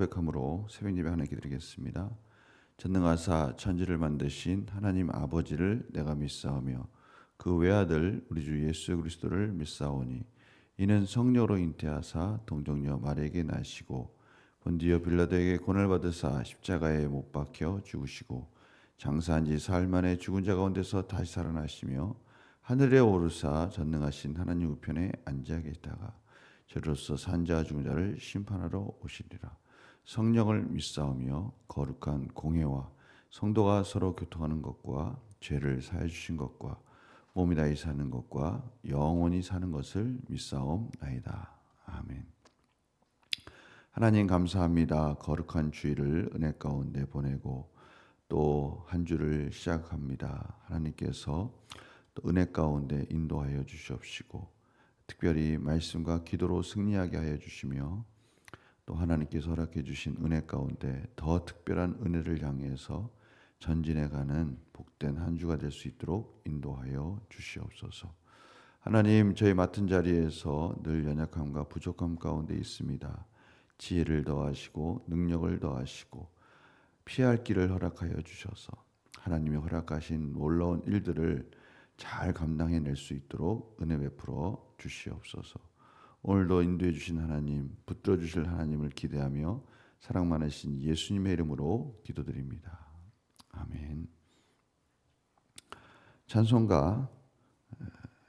고백함으로 새벽 예배 하나 기드리겠습니다. 전능하사 천지를 만드신 하나님 아버지를 내가 믿사오며 그 외아들 우리 주 예수 그리스도를 믿사오니 이는 성령으로 잉태하사 동정녀 마리에게 나시고 본디어 빌라도에게 고난을 받으사 십자가에 못 박혀 죽으시고 장사한 지 사흘 만에 죽은 자 가운데서 다시 살아나시며 하늘에 오르사 전능하신 하나님 우편에 앉아 계시다가 저로서 산자 죽은 자를 심판하러 오시리라. 성령을 믿사오며 거룩한 공회와 성도가 서로 교통하는 것과 죄를 사해 주신 것과 몸이 다히 사는 것과 영원히 사는 것을 믿사옵나이다. 아멘. 하나님 감사합니다. 거룩한 주일을 은혜 가운데 보내고 또 한 주를 시작합니다. 하나님께서 또 은혜 가운데 인도하여 주시옵시고 특별히 말씀과 기도로 승리하게 하여 주시며 또 하나님께서 허락해 주신 은혜 가운데 더 특별한 은혜를 향해서 전진해 가는 복된 한 주가 될 수 있도록 인도하여 주시옵소서. 하나님 저희 맡은 자리에서 늘 연약함과 부족함 가운데 있습니다. 지혜를 더하시고 능력을 더하시고 피할 길을 허락하여 주셔서 하나님이 허락하신 놀라운 일들을 잘 감당해낼 수 있도록 은혜 베풀어 주시옵소서. 오늘도 인도해 주신 하나님, 붙들어 주실 하나님을 기대하며 사랑 많으신 예수님의 이름으로 기도드립니다. 아멘. 찬송가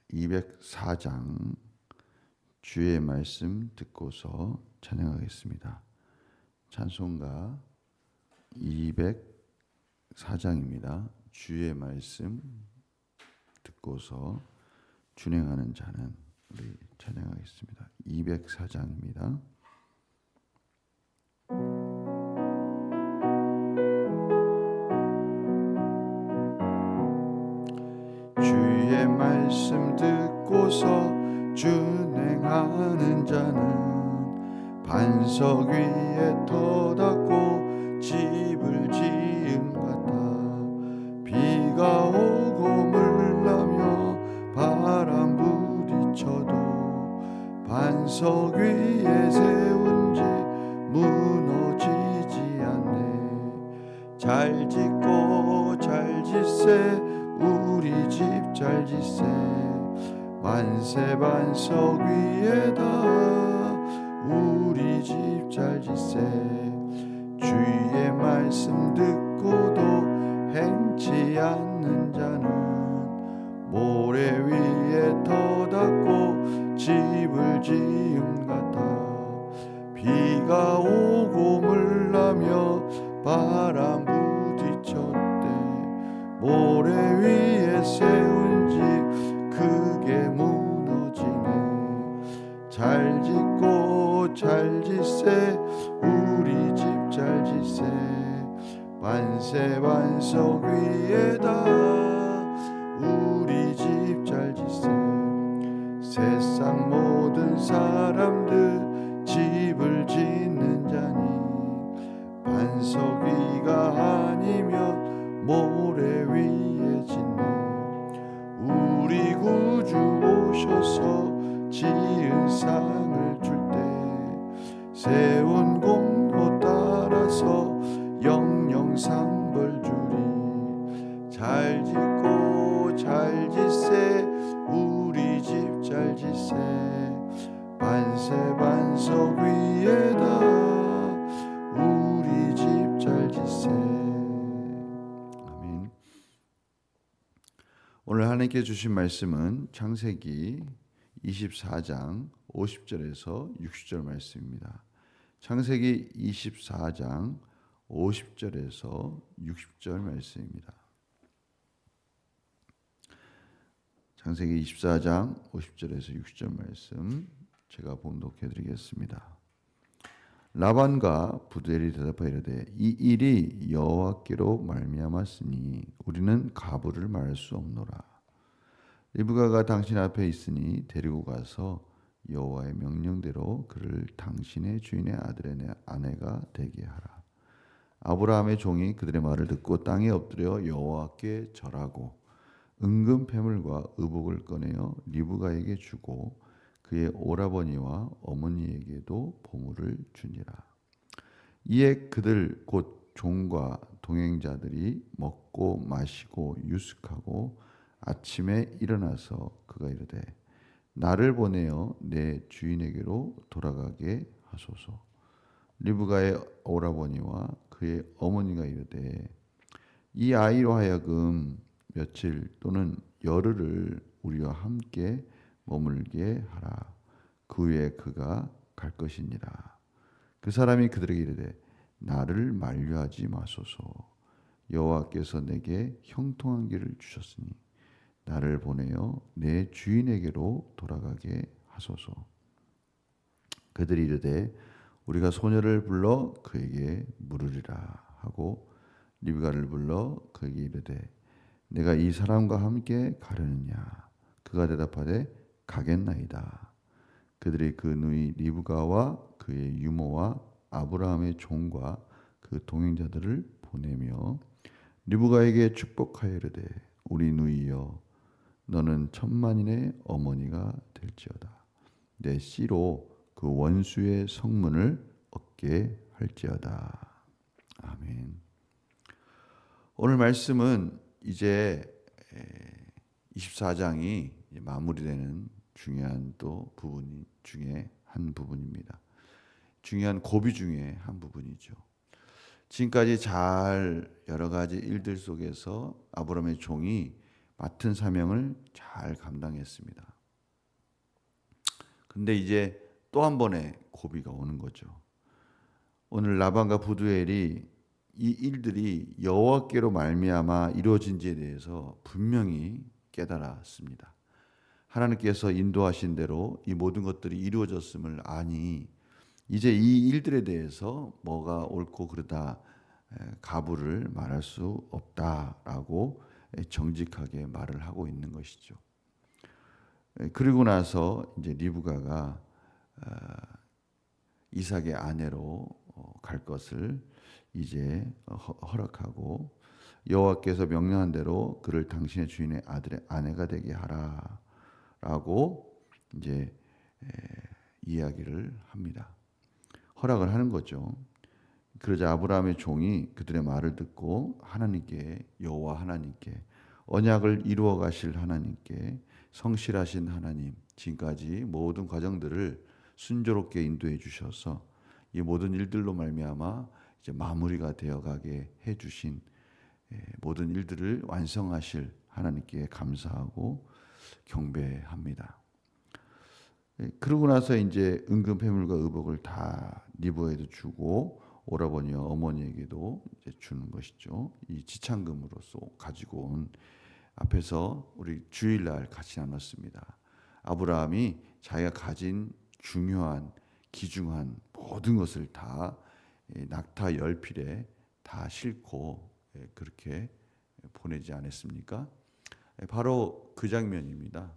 204장 주의 말씀 듣고서 찬양하겠습니다. 찬송가 204장입니다. 주의 말씀 듣고서 준행하는 자는 우리 찬양하겠습니다. 204장입니다. 주의 말씀 듣고서 준행하는 자는 반석 위에 터닫고 집을 지 반석 위에 세운 집 무너지지 않네. 잘 짓고 잘 짓세 우리 집 잘 짓세. 만세 반석 위에다 우리 집 잘 짓세. 주의 말씀 듣고도 행치 않는 자는 모래 위 반세 반석 하나님께 주신 말씀은 창세기 24장 50절에서 60절 말씀입니다. 창세기 24장 50절에서 60절 말씀입니다. 창세기 24장 50절에서 60절 말씀 제가 봉독해 드리겠습니다. 라반과 부델이 대답하여 이르되 이 일이 여호와께로 말미암았으니 우리는 가부를 말할 수 없노라. 리브가가 당신 앞에 있으니 데리고 가서 여호와의 명령대로 그를 당신의 주인의 아들의 아내가 되게 하라. 아브라함의 종이 그들의 말을 듣고 땅에 엎드려 여호와께 절하고 은금 패물과 의복을 꺼내어 리브가에게 주고 그의 오라버니와 어머니에게도 보물을 주니라. 이에 그들 곧 종과 동행자들이 먹고 마시고 유숙하고 아침에 일어나서 그가 이르되 나를 보내어 내 주인에게로 돌아가게 하소서. 리브가의 오라버니와 그의 어머니가 이르되 이 아이로 하여금 며칠 또는 열흘을 우리와 함께 머물게 하라. 그 후에 그가 갈 것이니라. 그 사람이 그들에게 이르되 나를 만류하지 마소서. 여호와께서 내게 형통한 길을 주셨으니 나를 보내어 내 주인에게로 돌아가게 하소서. 그들이 이르되 우리가 소녀를 불러 그에게 물으리라. 하고 리브가를 불러 그에게 이르되 내가 이 사람과 함께 가려느냐? 그가 대답하되 가겠나이다. 그들이 그 누이 리브가와 그의 유모와 아브라함의 종과 그 동행자들을 보내며 리브가에게 축복하여 이르되 우리 누이여 너는 천만인의 어머니가 될지어다 내 씨로 그 원수의 성문을 얻게 할지어다. 아멘. 오늘 말씀은 이제 24장이 마무리되는 중요한 또 부분 중에 한 부분입니다. 중요한 고비 중에 한 부분이죠. 지금까지 잘 여러 가지 일들 속에서 아브라함의 종이 맡은 사명을 잘 감당했습니다. 근데 이제 또 한 번의 고비가 오는 거죠. 오늘 라반과 부두엘이 이 일들이 여호와께로 말미암아 이루어진지에 대해서 분명히 깨달았습니다. 하나님께서 인도하신 대로 이 모든 것들이 이루어졌음을 아니 이제 이 일들에 대해서 뭐가 옳고 그르다 가부를 말할 수 없다라고 정직하게 말을 하고 있는 것이죠. 그리고 나서 이제 리브가가 이삭의 아내로 어, 갈 것을 이제 허락하고 여호와께서 명령한 대로 그를 당신의 주인의 아들의 아내가 되게 하라라고 이제 이야기를 합니다. 허락을 하는 거죠. 그러자 아브라함의 종이 그들의 말을 듣고 하나님께 여호와 하나님께 언약을 이루어 가실 하나님께 성실하신 하나님 지금까지 모든 과정들을 순조롭게 인도해 주셔서 이 모든 일들로 말미암아 이제 마무리가 되어가게 해 주신 모든 일들을 완성하실 하나님께 감사하고 경배합니다. 그러고 나서 이제 은근 패물과 의복을 다 리버에도 주고 오라버니와 어머니에게도 이제 주는 것이죠. 이 지창금으로서 가지고 온 앞에서 우리 주일날 같이 나눴습니다. 아브라함이 자기가 가진 중요한 기중한 모든 것을 다 낙타 열 필에 다 싣고 그렇게 보내지 않았습니까? 바로 그 장면입니다.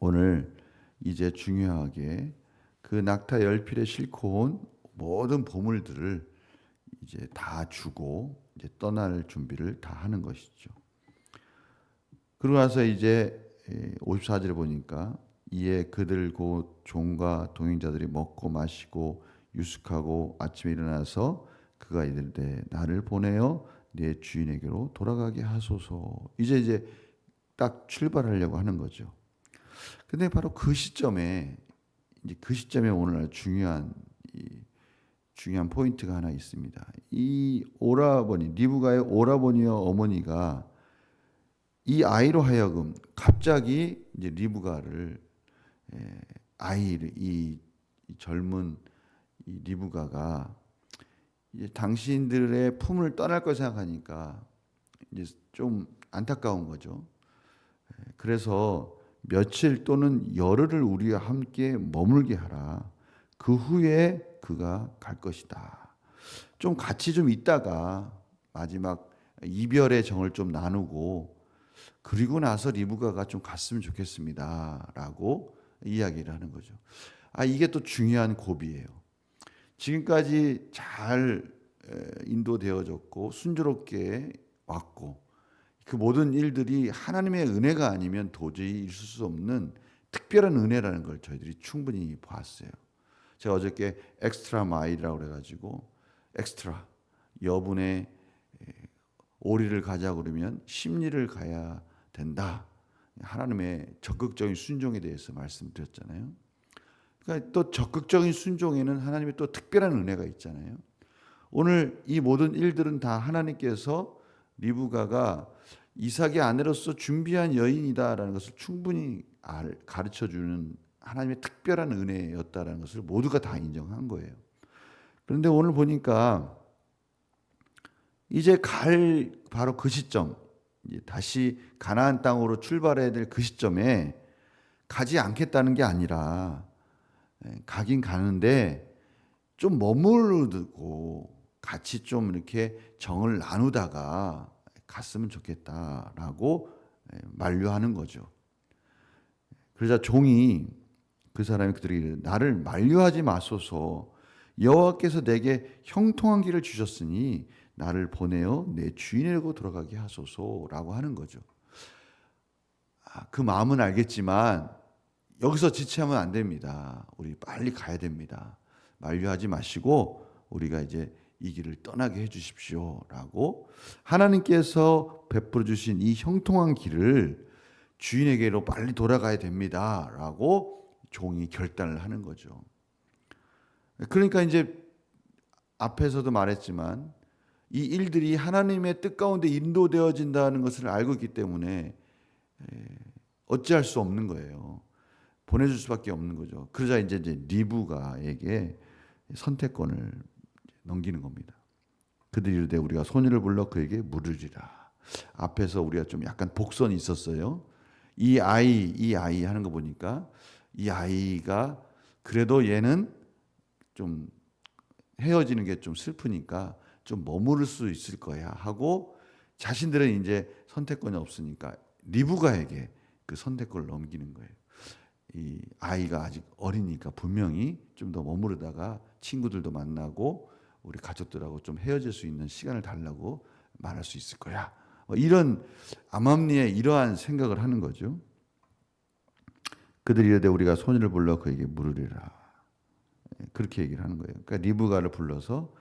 오늘 이제 중요하게 그 낙타 열 필에 싣고 온 모든 보물들을 이제 다 주고 이제 떠날 준비를 다 하는 것이죠. 그러고 나서 이제 54절에 보니까 이에 그들 곧 종과 동행자들이 먹고 마시고 유숙하고 아침에 일어나서 그가 이르되 나를 보내어 내 주인에게로 돌아가게 하소서. 이제 이제 딱 출발하려고 하는 거죠. 근데 바로 그 시점에 이제 그 시점에 오늘날 중요한 중요한 포인트가 하나 있습니다. 이 오라버니 리브가의 오라버니와 어머니가 이 아이로 하여금 갑자기 이제 리브가를 예, 아이를 이, 젊은 이 리브가가 당신들의 품을 떠날 걸 생각하니까 이제 좀 안타까운 거죠. 예, 그래서 며칠 또는 열흘을 우리와 함께 머물게 하라. 그 후에 그가 갈 것이다. 좀 같이 좀 있다가 마지막 이별의 정을 좀 나누고 그리고 나서 리브가가 좀 갔으면 좋겠습니다 라고 이야기를 하는 거죠. 아 이게 또 중요한 고비예요. 지금까지 잘 인도되어졌고 순조롭게 왔고 그 모든 일들이 하나님의 은혜가 아니면 도저히 있을 수 없는 특별한 은혜라는 걸 저희들이 충분히 봤어요. 제가 어저께 엑스트라 마일이라고 그래가지고 엑스트라 여분의 에, 오리를 가자 그러면 심리를 가야 된다. 하나님의 적극적인 순종에 대해서 말씀드렸잖아요. 그러니까 또 적극적인 순종에는 하나님의 또 특별한 은혜가 있잖아요. 오늘 이 모든 일들은 다 하나님께서 리브가가 이삭의 아내로서 준비한 여인이다라는 것을 충분히 가르쳐 주는 하나님의 특별한 은혜였다라는 것을 모두가 다 인정한 거예요. 그런데 오늘 보니까 이제 갈 바로 그 시점, 다시 가나안 땅으로 출발해야 될 그 시점에 가지 않겠다는 게 아니라 예, 가긴 가는데 좀 머무르고 같이 좀 이렇게 정을 나누다가 갔으면 좋겠다라고 예, 만류하는 거죠. 그러자 종이 그 사람이 그들에게 나를 만류하지 마소서 여호와께서 내게 형통한 길을 주셨으니 나를 보내어 내 주인에게로 돌아가게 하소서라고 하는 거죠. 아, 그 마음은 알겠지만 여기서 지체하면 안 됩니다. 우리 빨리 가야 됩니다. 만류하지 마시고 우리가 이제 이 길을 떠나게 해 주십시오라고 하나님께서 베풀어 주신 이 형통한 길을 주인에게로 빨리 돌아가야 됩니다라고 종이 결단을 하는 거죠. 그러니까 이제 앞에서도 말했지만 이 일들이 하나님의 뜻 가운데 인도되어진다는 것을 알고 있기 때문에 어찌할 수 없는 거예요. 보내줄 수밖에 없는 거죠. 그러자 이제 리브가에게 선택권을 넘기는 겁니다. 그들이 이르되 우리가 소녀를 불러 그에게 물으리라. 앞에서 우리가 좀 약간 복선이 있었어요. 이 아이, 이 아이 하는 거 보니까 이 아이가 그래도 얘는 좀 헤어지는 게 좀 슬프니까 좀 머무를 수 있을 거야 하고 자신들은 이제 선택권이 없으니까 리브가에게 그 선택권을 넘기는 거예요. 이 아이가 아직 어리니까 분명히 좀 더 머무르다가 친구들도 만나고 우리 가족들하고 좀 헤어질 수 있는 시간을 달라고 말할 수 있을 거야. 뭐 이런 암암리에 이러한 생각을 하는 거죠. 그들이 이르되 우리가 소녀를 불러 그에게 물으리라. 그렇게 얘기를 하는 거예요. 그러니까 리브가를 불러서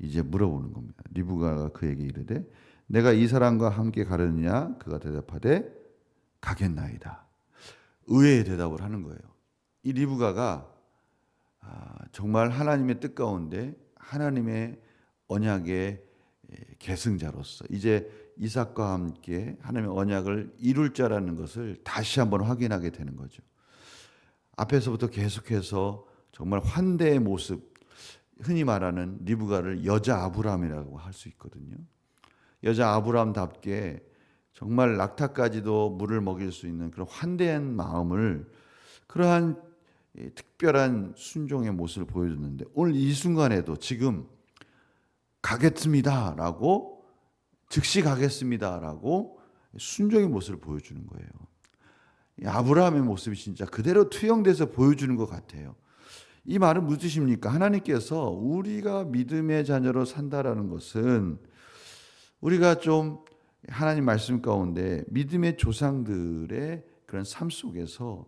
이제 물어보는 겁니다. 리브가가 그에게 이르되 내가 이 사람과 함께 가려느냐 그가 대답하되 가겠나이다. 의외의 대답을 하는 거예요. 이 리브가가 아, 정말 하나님의 뜻 가운데 하나님의 언약의 계승자로서 이제 이삭과 함께 하나님의 언약을 이룰 자라는 것을 다시 한번 확인하게 되는 거죠. 앞에서부터 계속해서 정말 환대의 모습, 흔히 말하는 리브가를 여자 아브라함이라고 할 수 있거든요. 여자 아브라함답게 정말 낙타까지도 물을 먹일 수 있는 그런 환대한 마음을 그러한 특별한 순종의 모습을 보여줬는데 오늘 이 순간에도 지금 가겠습니다라고 즉시 가겠습니다라고 순종의 모습을 보여주는 거예요. 아브라함의 모습이 진짜 그대로 투영돼서 보여주는 것 같아요. 이 말은 무슨 뜻입니까? 하나님께서 우리가 믿음의 자녀로 산다라는 것은 우리가 좀 하나님 말씀 가운데 믿음의 조상들의 그런 삶 속에서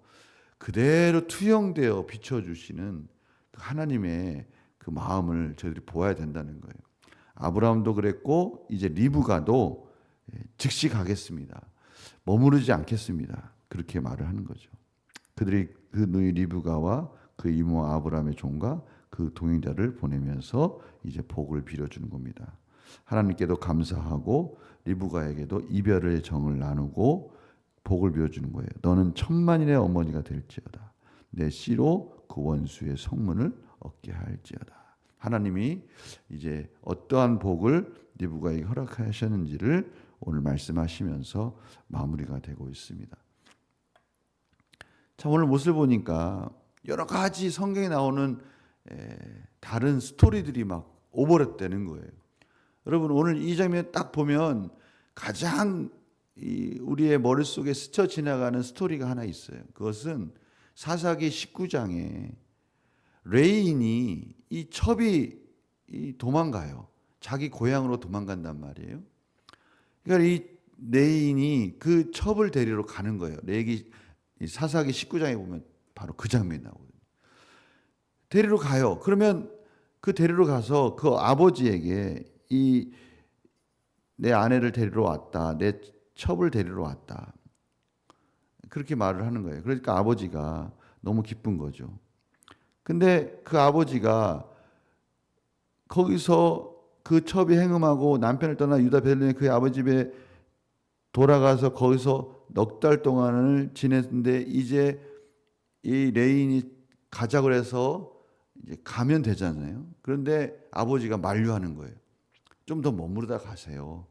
그대로 투영되어 비춰주시는 그 하나님의 그 마음을 저희들이 보아야 된다는 거예요. 아브라함도 그랬고 이제 리브가도 예, 즉시 가겠습니다. 머무르지 않겠습니다. 그렇게 말을 하는 거죠. 그들이 그 누이 리브가와 그 이모 아브라함의 종과 그 동행자를 보내면서 이제 복을 빌어주는 겁니다. 하나님께도 감사하고 리브가에게도 이별의 정을 나누고 복을 비워주는 거예요. 너는 천만인의 어머니가 될지어다. 내 씨로 그 원수의 성문을 얻게 할지어다. 하나님이 이제 어떠한 복을 리브가에게 허락하셨는지를 오늘 말씀하시면서 마무리가 되고 있습니다. 자 오늘 모습을 보니까 여러 가지 성경에 나오는 다른 스토리들이 막 오버랩되는 거예요. 여러분 오늘 이 장면 딱 보면 가장 우리의 머릿속에 스쳐 지나가는 스토리가 하나 있어요. 그것은 사사기 19장에 레인이 이 첩이 도망가요. 자기 고향으로 도망간단 말이에요. 그러니까 이 레인이 그 첩을 데리러 가는 거예요. 레기 사사기 19장에 보면 바로 그 장면이 나오거든요. 데리러 가요. 그러면 그 데리러 가서 그 아버지에게 이 내 아내를 데리러 왔다. 내 첩을 데리러 왔다. 그렇게 말을 하는 거예요. 그러니까 아버지가 너무 기쁜 거죠. 근데 그 아버지가 거기서 그 첩이 행음하고 남편을 떠나 유다 베들레헴 그 아버지 집에 돌아가서 거기서 넉 달 동안을 지냈는데 이제 이 레인이 가자고 해서 이제 가면 되잖아요. 그런데 아버지가 만류하는 거예요. 좀 더 머무르다 가세요.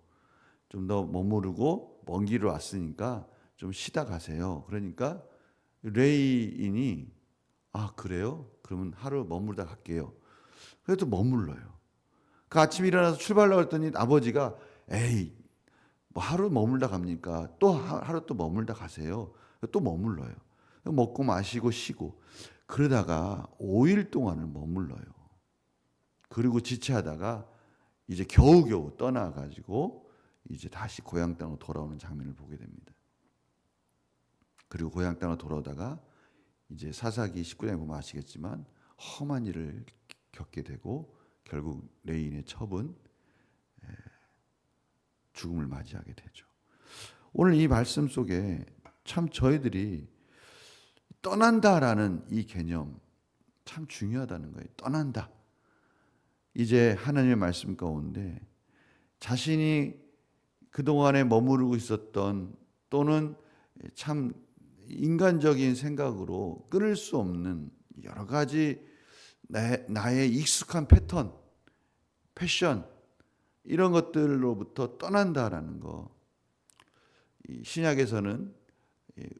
좀 더 머무르고 먼 길을 왔으니까 좀 쉬다 가세요. 그러니까 레인이 아 그래요? 그러면 하루 머무르다 갈게요. 그래도 머물러요. 그 아침 일어나서 출발하려고 했더니 아버지가 에이 뭐 하루 머물다 갑니까? 또 하- 하루 또 머물다 가세요. 또 머물러요. 먹고 마시고 쉬고 그러다가 5일 동안을 머물러요. 그리고 지체하다가 이제 겨우겨우 떠나 가지고 이제 다시 고향 땅으로 돌아오는 장면을 보게 됩니다. 그리고 고향 땅으로 돌아오다가 이제 사사기 19장에 보면 아시겠지만 험한 일을 겪게 되고 결국 레인의 첩은 에, 죽음을 맞이하게 되죠. 오늘 이 말씀 속에 참 저희들이 떠난다라는 이 개념 참 중요하다는 거예요. 떠난다. 이제 하나님의 말씀 가운데 자신이 그동안에 머무르고 있었던 또는 참 인간적인 생각으로 끊을 수 없는 여러 가지 나- 나의 익숙한 패턴, 패션 이런 것들로부터 떠난다라는 거. 이 신약에서는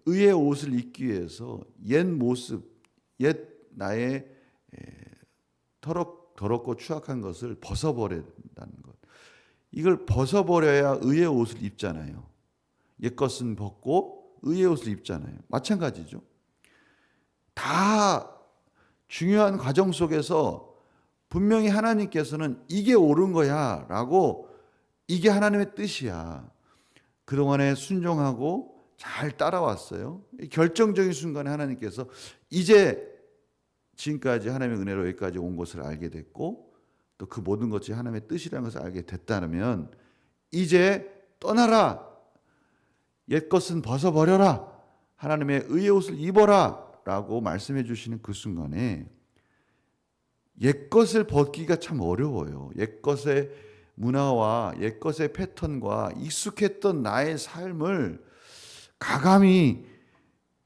의의 옷을 입기 위해서 옛 모습, 옛 나의 에, 더럽, 더럽고 추악한 것을 벗어버려야 된다는 것. 이걸 벗어버려야 의의 옷을 입잖아요. 옛 것은 벗고 의의 옷을 입잖아요. 마찬가지죠. 다 중요한 과정 속에서 분명히 하나님께서는 이게 옳은 거야 라고 이게 하나님의 뜻이야. 그동안에 순종하고 잘 따라왔어요. 이 결정적인 순간에 하나님께서 이제 지금까지 하나님의 은혜로 여기까지 온 것을 알게 됐고 또 그 모든 것이 하나님의 뜻이라는 것을 알게 됐다면 이제 떠나라. 옛 것은 벗어버려라. 하나님의 의의 옷을 입어라. 라고 말씀해 주시는 그 순간에 옛 것을 벗기가 참 어려워요. 옛 것의 문화와 옛 것의 패턴과 익숙했던 나의 삶을 가감히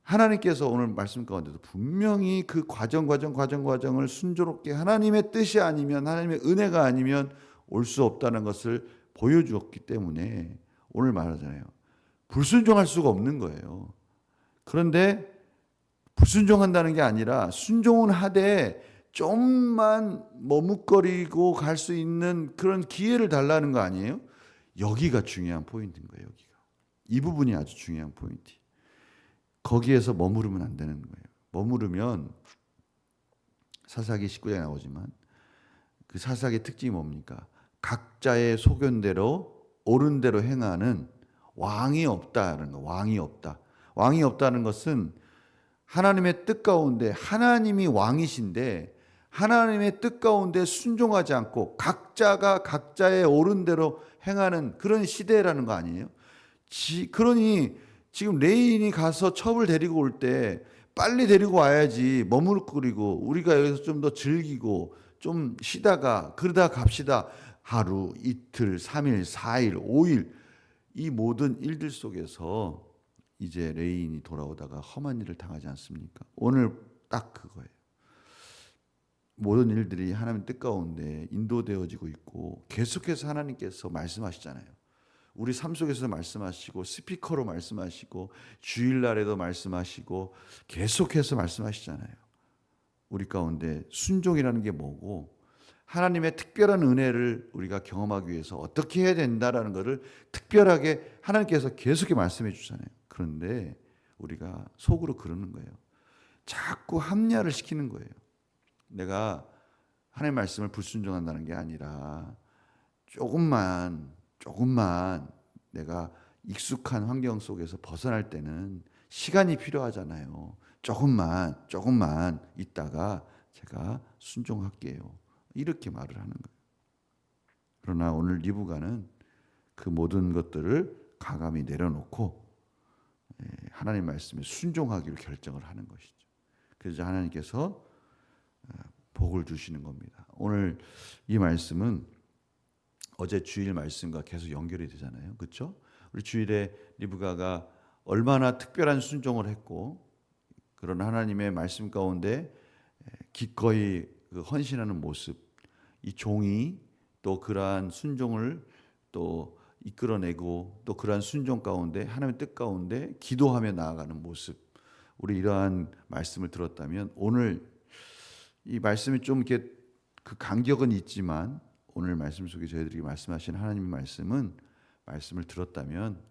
하나님께서 오늘 말씀 가운데도 분명히 그 과정 과정 과정 과정을 순조롭게 하나님의 뜻이 아니면 하나님의 은혜가 아니면 올 수 없다는 것을 보여주었기 때문에 오늘 말하잖아요. 불순종할 수가 없는 거예요. 그런데 불순종한다는 게 아니라 순종은 하되 좀만 머뭇거리고 갈 수 있는 그런 기회를 달라는 거 아니에요? 여기가 중요한 포인트인 거예요. 여기가 이 부분이 아주 중요한 포인트. 거기에서 머무르면 안 되는 거예요. 머무르면 사사기 19장에 나오지만 그 사사기의 특징이 뭡니까? 각자의 소견대로 옳은 대로 행하는 왕이 없다는 거. 왕이 없다. 왕이 없다는 것은 하나님의 뜻 가운데 하나님이 왕이신데 하나님의 뜻 가운데 순종하지 않고 각자가 각자의 옳은 대로 행하는 그런 시대라는 거 아니에요? 지, 그러니 지금 레인이 가서 첩을 데리고 올 때 빨리 데리고 와야지 머무르고 우리가 여기서 좀 더 즐기고 좀 쉬다가 그러다 갑시다. 하루, 이틀, 삼일, 사일, 오일 이 모든 일들 속에서 이제 레인이 돌아오다가 험한 일을 당하지 않습니까? 오늘 딱 그거예요. 모든 일들이 하나님 뜻 가운데 인도되어지고 있고 계속해서 하나님께서 말씀하시잖아요. 우리 삶 속에서 말씀하시고 스피커로 말씀하시고 주일날에도 말씀하시고 계속해서 말씀하시잖아요. 우리 가운데 순종이라는 게 뭐고 하나님의 특별한 은혜를 우리가 경험하기 위해서 어떻게 해야 된다라는 것을 특별하게 하나님께서 계속해 말씀해 주잖아요. 그런데 우리가 속으로 그러는 거예요. 자꾸 합리화를 시키는 거예요. 내가 하나님의 말씀을 불순종한다는 게 아니라 조금만 조금만 내가 익숙한 환경 속에서 벗어날 때는 시간이 필요하잖아요. 조금만 조금만 있다가 제가 순종할게요. 이렇게 말을 하는 거예요. 그러나 오늘 리브가는 그 모든 것들을 가감히 내려놓고 예, 하나님 말씀에 순종하기로 결정을 하는 것이죠. 그래서 하나님께서 어, 복을 주시는 겁니다. 오늘 이 말씀은 어제 주일 말씀과 계속 연결이 되잖아요. 그렇죠? 우리 주일에 리브가가 얼마나 특별한 순종을 했고 그런 하나님의 말씀 가운데 기꺼이 그 헌신하는 모습, 이 종이 또 그러한 순종을 또 이끌어내고 또 그러한 순종 가운데 하나님의 뜻 가운데 기도하며 나아가는 모습. 우리 이러한 말씀을 들었다면 오늘 이 말씀이 좀 이렇게 그 간격은 있지만 오늘 말씀 속에 저희들이 말씀하신 하나님의 말씀은 말씀을 들었다면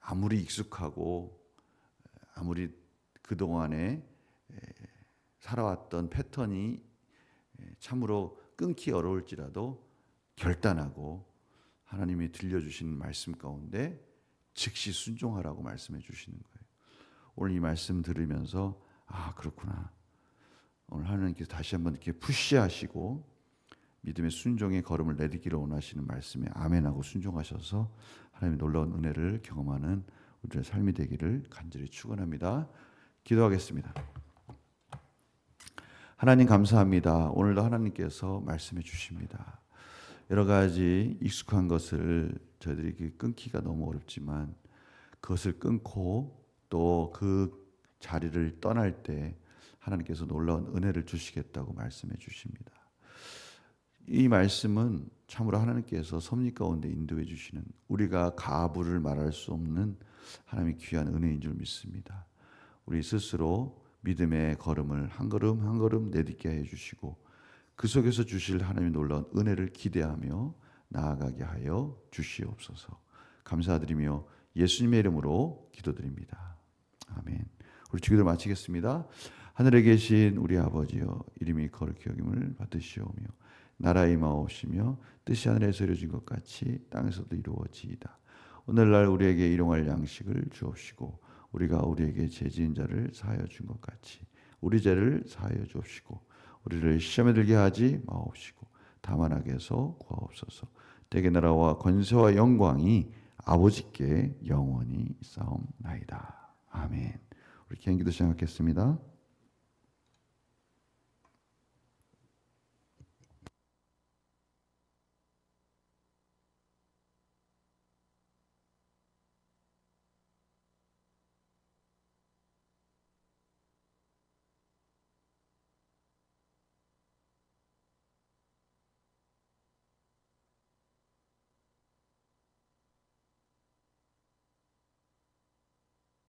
아무리 익숙하고 아무리 그 동안에 살아왔던 패턴이 참으로 끊기 어려울지라도 결단하고 하나님이 들려주신 말씀 가운데 즉시 순종하라고 말씀해 주시는 거예요. 오늘 이 말씀 들으면서 아 그렇구나. 오늘 하나님께서 다시 한번 이렇게 푸시하시고 믿음의 순종의 걸음을 내딛기를 원하시는 말씀에 아멘하고 순종하셔서 하나님의 놀라운 은혜를 경험하는 우리의 삶이 되기를 간절히 축원합니다. 기도하겠습니다. 하나님 감사합니다. 오늘도 하나님께서 말씀해 주십니다. 여러 가지 익숙한 것을 저희들이 끊기가 너무 어렵지만 그것을 끊고 또 그 자리를 떠날 때 하나님께서 놀라운 은혜를 주시겠다고 말씀해 주십니다. 이 말씀은 참으로 하나님께서 섭리 가운데 인도해 주시는 우리가 가부를 말할 수 없는 하나님의 귀한 은혜인 줄 믿습니다. 우리 스스로 믿음의 걸음을 한 걸음 한 걸음 내딛게 해 주시고 그 속에서 주실 하나님의 놀라운 은혜를 기대하며 나아가게 하여 주시옵소서. 감사드리며 예수님의 이름으로 기도드립니다. 아멘. 우리 주기도 마치겠습니다. 하늘에 계신 우리 아버지여 이름이 거룩히 여김을 받으시오며 나라의 임하옵시며 뜻이 하늘에서 이루어진 것 같이 땅에서도 이루어지이다. 오늘날 우리에게 일용할 양식을 주옵시고 우리가 우리에게 죄지은 자를 사하여 준 것 같이 우리 죄를 사하여 주옵시고 우리를 시험에 들게 하지 마옵시고 다만 악에서 구하옵소서. 대개 나라와 권세와 영광이 아버지께 영원히 싸움나이다. 아멘. 우리 개인기도 시작하겠습니다.